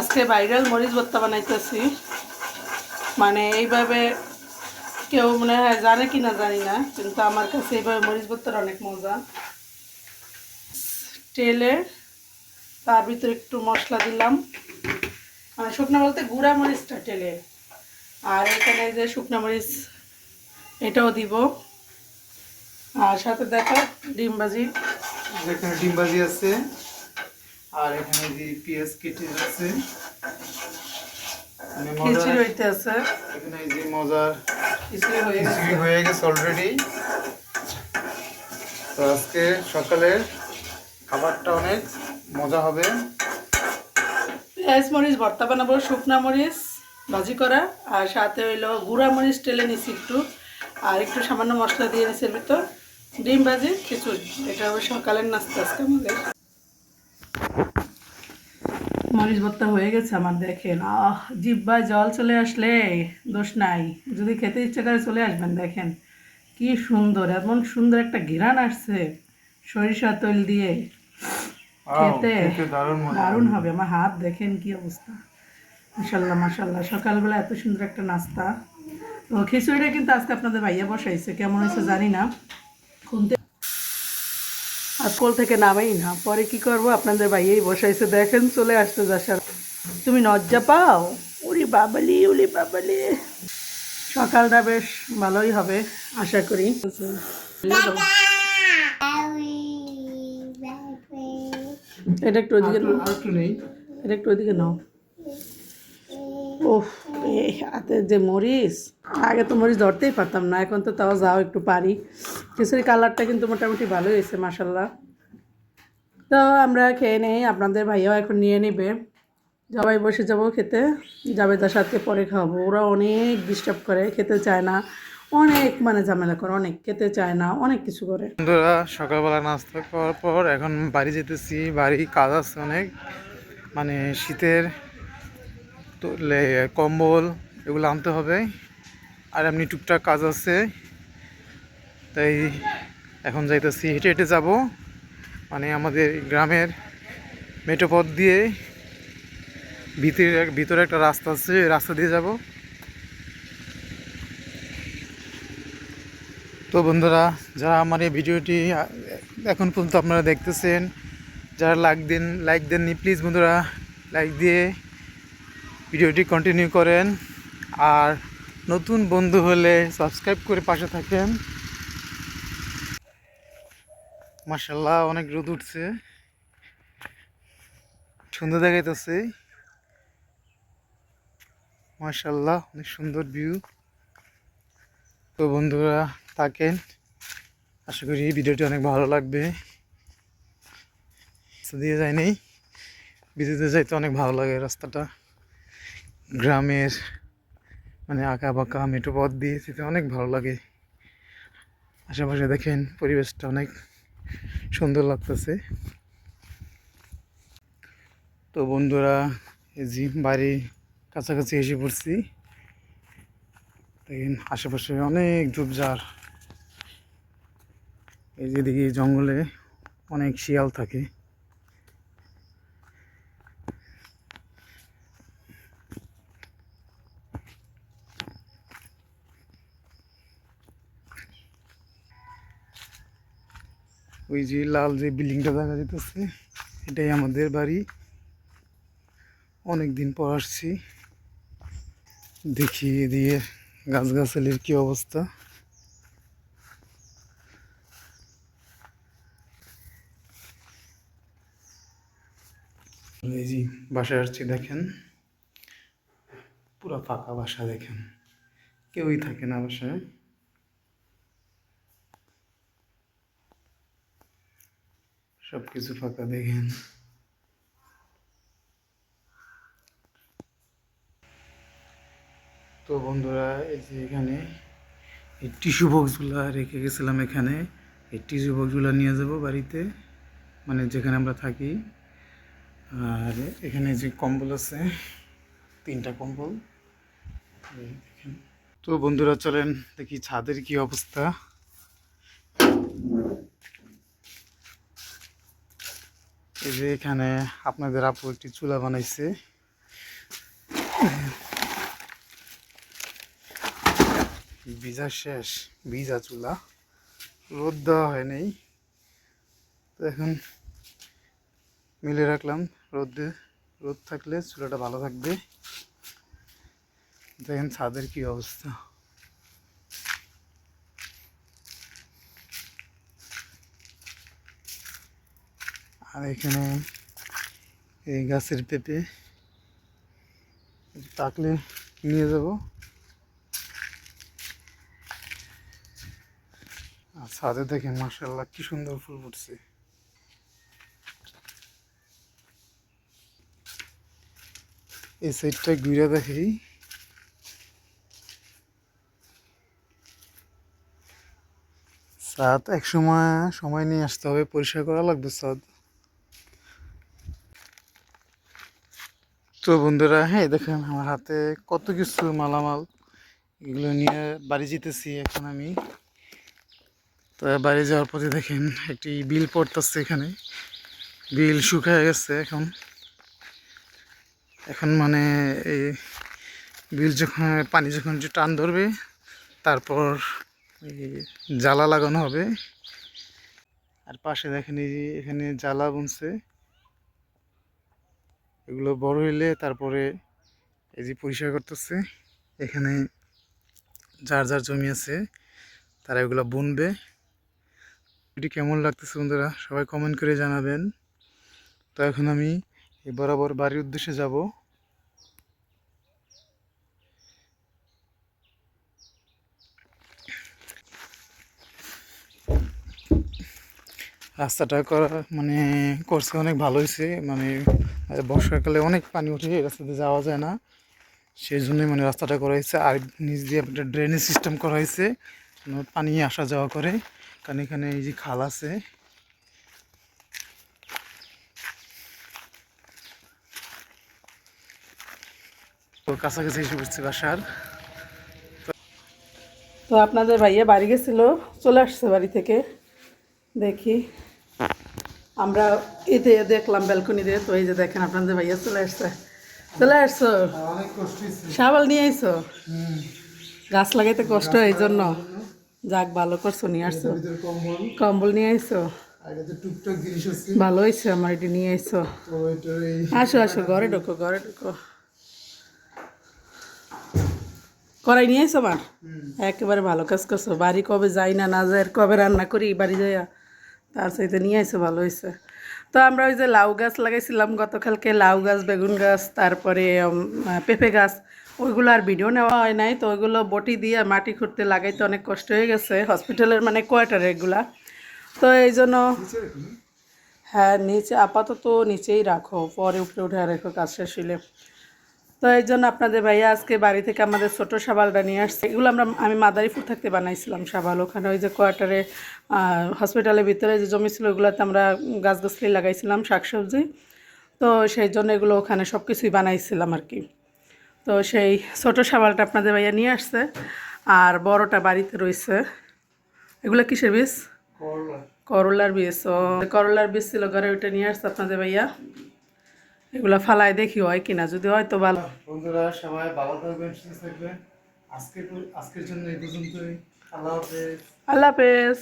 আজকে ভাইরাল মরিচ ভর্তা বানাইতেছি। মানে এইভাবে কেউ মনে হয় জানে কি না জানি না, কিন্তু আমার কাছে এইভাবে মরিচ ভর্তার অনেক মজা। তেলে তার ভিতরে একটু মশলা দিলাম। মানে শুকনো বলতে গুঁড়া মরিচটা তেলে। আর এখানে যে শুকনো মরিচ, এটাও দিব। আর সাথে দেখো ডিম ভাজি। এখানে ডিম ভাজি আছে। আর এখানে যে পেঁয়াজ কেটে আছে মানে খিচুড়ি হইতে আছে। এখানে যে মজার খিচুড়ি গেছে। খিচুড়ি হয়ে গেছে অলরেডি তো আজকে সকালের খাবারটা অনেক মজা হবে। পেঁয়াজ মরিচ ভর্তা বানাবো শুকনা মরিচ ভাজি করা আর সাথে হইল গুঁড়া মরিচ টেলে নিছি একটু আর একটু সামান্য মশলা দিয়ে নিছি এর ভিতর। ডিম ভাজি খিচুড়ি। এটা হবে সকালের নাস্তা আজকে আমাদের। মরিচ ভর্তা হয়ে গেছে আমার দেখেন। আহ জিব্বায় জল চলে আসলে দোষ নাই। যদি খেতে ইচ্ছে করে চলে আসবেন দেখেন। কি সুন্দর এমন সুন্দর একটা ঘেরান আসছে সরিষা তৈল দিয়ে। খেতে দারুণ হবে। আমার হাত দেখেন কি অবস্থা। মাসাল্লাহ মাসাল্লাহ সকালবেলা এত সুন্দর একটা নাস্তা। তো খিচুড়িটা কিন্তু আজকে আপনাদের ভাইয়া বসাইছে। কেমন হয়েছে জানি না। খুনতে আর কোল থেকে নামেই না। পরে কি করব? আপনাদের ভাইয়াই বসাইছে। দেখেন, চলে আসতে যাসার তুমি নজ্জা পাও? উরি বাবালি উলি বাবালি। সকালটা বেশ ভালোই হবে, আশা করি। এটা একটু ওদিকে এটা একটু ওদিকে নাও। এই হাতে যে মরিচ, আগে তো মরিচ ধরতেই পারতাম না, এখন তো তাও যাও একটু পারি। খিচুড়ি কালারটা কিন্তু মোটামুটি ভালোই হয়েছে মাসাল্লাহ তো আমরা খেয়ে নেই, আপনাদের ভাইয়াও এখন নিয়ে নেবে। সবাই বসে যাব খেতে যাবে তার সাথে পরে খাওয়াবো। ওরা অনেক ডিস্টার্ব করে, খেতে চায় না। অনেক মানে ঝামেলা করে, অনেক খেতে চায় না, অনেক কিছু করে। বন্ধুরা, সকালবেলা নাস্তা করার পর এখন বাড়ি যেতেছি, বাড়ি কাজ আছে অনেক। মানে শীতের তো কম্বল এগুলো আনতে হবে। আর এমনি টুকটাক কাজ আছে। তাই এখন যাইতেছি, হেঁটে হেঁটে যাব। মানে আমাদের গ্রামের মেঠো পথ দিয়ে ভিতরে ভিতরে একটা রাস্তা আছে রাস্তা দিয়ে যাব। তো বন্ধুরা, যারা আমার এই ভিডিওটি এখন পর্যন্ত আপনারা দেখতেছেন, যারা লাইক দেন, লাইক দেননি, প্লিজ বন্ধুরা, লাইক দিয়ে ভিডিওটি কন্টিনিউ করেন। আর নতুন বন্ধু হলে সাবস্ক্রাইব করে পাশে থাকেন। মার্শাল্লাহ অনেক রোদ উঠছে। সুন্দর দেখাইতেছে। মার্শাল্লাহ অনেক সুন্দর ভিউ তো বন্ধুরা, থাকেন। আশা করি ভিডিওটি অনেক ভালো লাগবে। দিয়ে যায়নি বিদ্যুতে যাইতে অনেক ভালো লাগে রাস্তাটা। গ্রামের মানে আঁকা বাঁকা মেঠো পথ দিয়ে যেতে অনেক ভালো লাগে। আশেপাশে দেখেন পরিবেশটা অনেক সুন্দর লাগতেছে। তো বন্ধুরা, এই যে বাড়ির কাছাকাছি এসে পড়ছি। দেখেন আশেপাশে অনেক ঝোপঝাড়। এই যে দেখি জঙ্গলে অনেক শিয়াল থাকে। ওই যে লাল যে বিল্ডিংটা দেখা যেতেছে এটাই আমাদের বাড়ি। অনেক দিন পর আসছি। দেখি এদিকে গাছগাছালির কি অবস্থা। এই যে বাসায় আসছি, দেখেন। পুরো ফাঁকা বাসা, দেখেন। কেউই থাকে না বাসায়। সব কিছু ফাঁকা দেখেন। তো বন্ধুরা, এই যে এখানে এই টিস্যু বক্সগুলো রেখে গেছিলাম এখানে। এই টিস্যু বক্সগুলো নিয়ে যাব বাড়িতে মানে যেখানে আমরা থাকি। আর এখানে যে কম্বল আছে, তিনটা কম্বল। তো বন্ধুরা, চলেন দেখি ছাদের কি অবস্থা। এই যে এখানে আপনাদের আপু একটি চুলা বানাইছে। ভিজা শেষ, ভিজা চুলা। রোদ দেওয়া হয় নাই। তো এখন মিলে রাখলাম রোদে। রোদ থাকলে চুলাটা ভালো থাকবে। দেখেন ছাদের কি অবস্থা। আর এখানে এই গাছের পেঁপে তাকলে নিয়ে যাব। আর ছাদে দেখেন মার্শাল্লাহ কি সুন্দর ফুল ফুটছে। এই সাইডটা ঘুরে দেখি। সাদ এক সময় সময় নিয়ে আসতে হবে, পরিষ্কার করা লাগবে সাদ তো বন্ধুরা হ্যাঁ দেখেন আমার হাতে কত কিছু মালামাল, এগুলো নিয়ে বাড়ি যেতেছি এখন আমি। তো বাড়ি যাওয়ার পথে দেখেন একটি বিল পড়তেছে এখানে। বিল শুকায় গেছে এখন। এখন মানে এই বিল যখন, পানি যখন একটু টান ধরবে, তারপর জ্বালা লাগানো হবে। আর পাশে দেখেন এই এখানে জ্বালা বুনছে। এগুলো বড় হইলে তারপরে এই যে পরিষ্কার করতেছে, এখানে যার যার জমি আছে তারা এগুলো বুনবে। এটি কেমন লাগতেছে বন্ধুরা সবাই কমেন্ট করে জানাবেন। তো এখন আমি বরাবর বাড়ির উদ্দেশ্যে যাব। রাস্তাটা করা মানে করছে অনেক ভালো হয়েছে। মানে বর্ষাকালে অনেক পানি উঠে রাস্তাতে যাওয়া যায় না। সেই জন্যই মানে রাস্তাটা করা হয়েছে। আর নিচ দিয়ে একটা ড্রেনেজ সিস্টেম করা হয়েছে পানি আসা যাওয়া করে। কারণ এখানে এই যে খাল আছে। কাছাকাছি এসে পড়ছে বাসার। তো আপনাদের ভাইয়া বাড়ি গেছিল, চলে আসছে বাড়ি থেকে। দেখি। আমরা এতে দেখলাম ব্যালকনিতে তো এই যে দেখেন আপনাদের ভাইয়া চলে আসছে। চলে আসছো? শাবাল নিয়ে আইসো গাছ লাগাইতে কষ্ট এই জন্য যাক ভালো করছ নিয়ে আসছো। কম্বল। নিয়ে আছে। ভালো হয়েছে আমার এটি নিয়ে এই আসো আসো ঘরে ঢোকো ঘরে ঢোকো। করাই নিয়ে আইসো আমার? একেবারে ভালো কাজ করছ। বাড়ি কবে যাই না না আর কবে রান্না করি বাড়ি যাইয়া? তার সাথে নিয়ে আইসো ভালো হয়েছে তো আমরা ওই যে লাউ গাছ লাগাইছিলাম গতকালকে লাউ গাছ বেগুন গাছ তারপরে পেঁপে গাছ ওইগুলো আর ভিডিও নেওয়া হয় নাই। তো ওইগুলো বটি দিয়ে মাটি খুঁড়তে লাগাইতে অনেক কষ্ট হয়ে গেছে হসপিটালের মানে কোয়ার্টারে এগুলা। তো এই জন্য হ্যাঁ নিচে আপাতত নিচেই রাখো পরে উপরে উঠে রেখো কাজ শেষ হইলে। তো এই জন্য আপনাদের ভাইয়া আজকে বাড়ি থেকে আমাদের ছোট সাবালটা নিয়ে আসছে। এগুলো আমরা আমি মাদারীপুর থাকতে বানাইছিলাম সাবাল ওখানে ওই যে কোয়ার্টারে হসপিটালের ভিতরে যে জমি ছিল ওগুলোতে আমরা গাছ গাছলি লাগাইছিলাম শাকসবজি। তো সেই জন্য এগুলো ওখানে সব কিছুই বানাইছিলাম আর কি। তো সেই ছোট সাবালটা আপনাদের ভাইয়া নিয়ে আসছে। আর বড়টা বাড়িতে রয়েছে। এগুলো কিসের বীজ? করলার বীজ ও। করলার বীজ ছিল ঘরে ওইটা নিয়ে আসছে আপনাদের ভাইয়া। এগুলা ফালাই দেখি হয় কিনা যদি হয় তো ভালো। বন্ধুরা সবাই ভালো থাকবেন সুস্থ থাকবেন। আজকে আজকের জন্য এই পর্যন্তই। আল্লাহ হাফেজ। আল্লাহ হাফেজ।